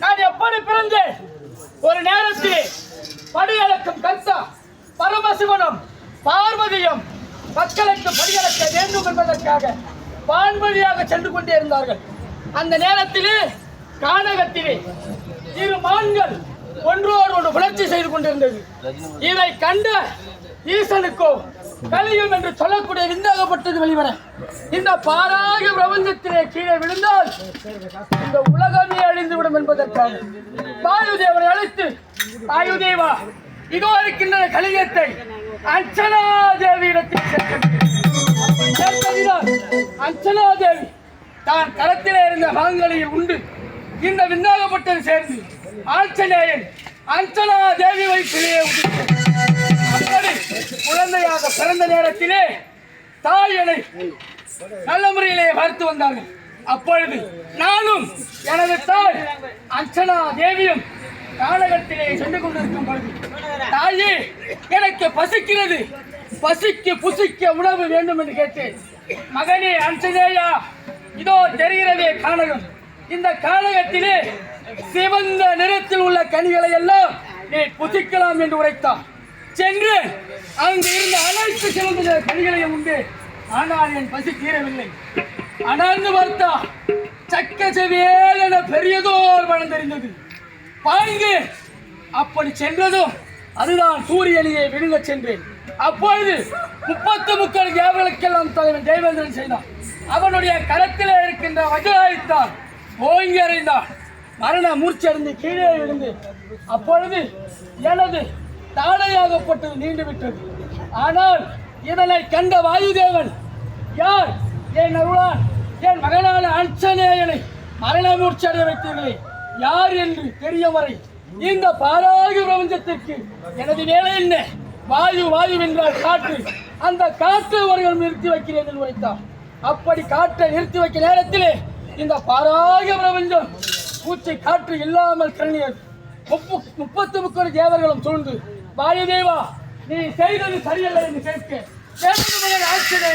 நான் எப்படி பிறந்தேன் ஒரு நேரத்தில் படியளக்கும் கர்த்தா பரமசிவனும் பார்வதியும் மக்களுக்கு படியளக்க வேண்டும் என்பதற்காக வான்வழியாக சென்று கொண்டே இருந்தார்கள். அந்த நேரத்திலே கானகத்திலே இரு மான்கள் ஒன்றோடு ஒன்று புணர்ச்சி செய்து கொண்டிருந்தது. இதை கண்ட ஈசனுக்கோ கலியும் என்று சொல்லக்கூடிய விந்தாகப்பட்டது வெளிவர. இந்த பாராக பிரபஞ்சத்திலே கீழே விழுந்தால் இந்த உலகமே அழிந்துவிடும் என்பதற்காக வாயுதேவனை அழைத்து வாயுதேவா இதோ இருக்கின்ற கலியத்தை அர்ச்சனா தேவியிடத்தில் சேர்த்ததினால் அர்ச்சனா தேவி தான் களத்திலே இருந்த மகங்களையும் உண்டு. இந்த விந்தாகப்பட்டது சேர்ந்து ஆஞ்சநேயன் அர்ச்சனா தேவி வயிற்றிலே உண்டு குழந்தையாக பிறந்த நேரத்திலே தாய் என்னை நல்ல முறையிலே பார்த்து வந்தார்கள். அப்பொழுது நானும் எனது தாய் அர்ச்சனா தேவியும் காலகத்திலே சென்று கொண்டிருக்கும் பொழுது தாயே எனக்கு பசிக்கிறது. பசிக்கு புசிக்க உணவு வேண்டும் என்று கேட்டேன். மகனே அஞ்சனேயா இதோ தெரிகிறதே காணகம் இந்த காலகத்திலே சிவந்த நிறத்தில் உள்ள கனிகளை எல்லாம் நீ புசிக்கலாம் என்று உரைத்தான் சென்று அங்கு இருந்த அனைத்து சிறந்த நிற கனிகளையும் உண்டு. ஆனால் என் பசி தீரவில்லை. அனர்ந்து பார்த்தா சக்க செவியேல் என பெரியதோர் மனம் தெரிந்தது அப்படி சென்றதும் அதுதான் சூரியனியை விழுங்க சென்றேன். அப்பொழுது முப்பத்து முக்கள் தேவர்களுக்கெல்லாம் தலைவன் தேவேந்திரன் செய்தான். அவனுடைய கரத்திலே இருக்கின்ற வஜ்ராயுத்தான் ஓங்கி அறிந்தான் மரண மூர்ச்சடைந்து கீழே விழுந்து அப்பொழுது எனது தாடையாகப்பட்டது நீண்டு விட்டது ஆனால் இதனை கண்ட வாயுதேவன் யார்? என் அருளான் என் மகனான அர்ச்சனேயனை மரண மூர்ச்சடைய வைத்தீர்களே? யார் என்று தெரிய வரை இந்த பாராக பிரபஞ்சத்திற்கு எனது வேலை என்ன? வாயு வாயு என்றால் காற்று. அந்த காற்று அவர்கள் நிறுத்தி வைக்கிறேன் என்று உரைத்தார். அப்படி காற்றை நிறுத்தி வைக்க நேரத்திலே இந்த பாராக பிரபஞ்சம் பூச்சை காற்று இல்லாமல் கரணியது முப்பு முப்பத்து முக்கோடி தேவர்களும் சூழ்ந்து வாயு தேவா நீ செய்தது சரியல்ல என்று கேட்க. ஆட்சியத்தை